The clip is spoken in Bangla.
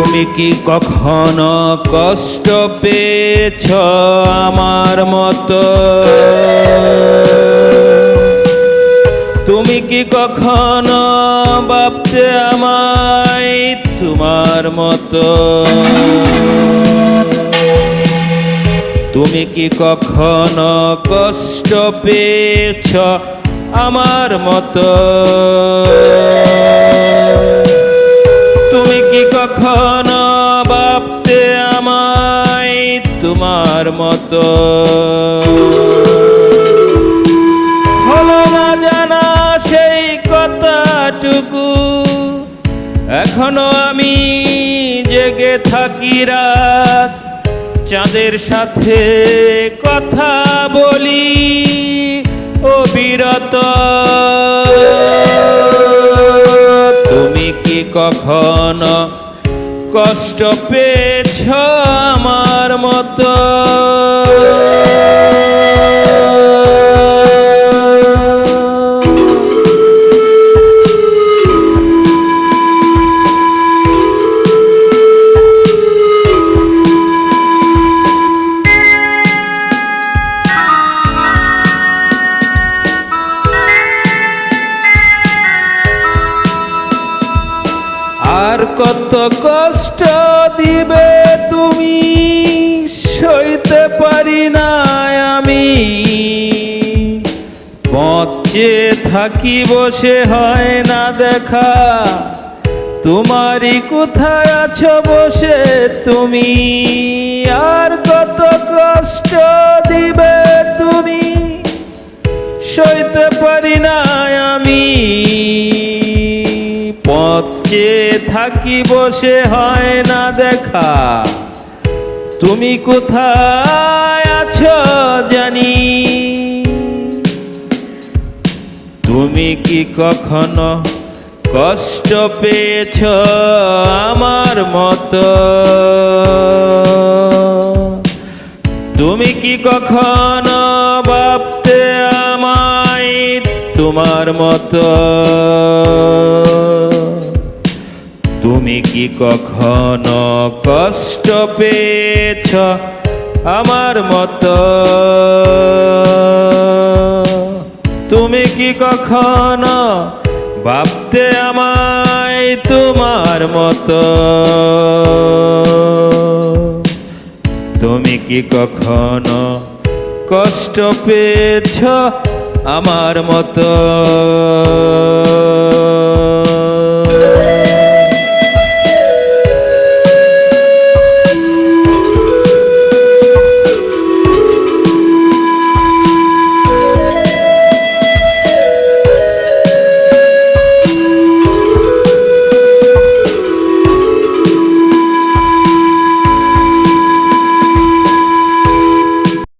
তুমি কি কখনো কষ্ট পেয়েছ আমার মতো? তুমি কি কখনো ভাবতে আমায় তোমার মতো? তুমি কি কখনো কষ্ট পেয়েছ আমার মতো? তোমার মতো। হলো না জানা সেই কথাটুকু, এখনও আমি জেগে থাকি রাত। চাঁদের সাথে কথা বলি, ও বিরত। তুমি কি কখনো কষ্ট পেয়েছ আমার মতো। কত কষ্ট দিবে তুমি? সইতে পারি না আমি। পচে থাকি বসে হয় না দেখা। তোমারই কোথায় আছো বসে তুমি? আর কত কষ্ট দিবে তুমি? সইতে পারি না পথে থাকি বসে হয় না দেখা। তুমি কোথায় আছো জানি। তুমি কি কখনো কষ্ট পেয়েছ আমার মতো? তুমি কি কখনো ভাবতে আমায় তোমার মতো? তুমি কি কখনো কষ্ট পেয়েছ আমার মতো? তুমি কি কখনো ভাবতে আমায় তোমার মতো? তুমি কি কখনো কষ্ট পেয়েছ আমার মতো?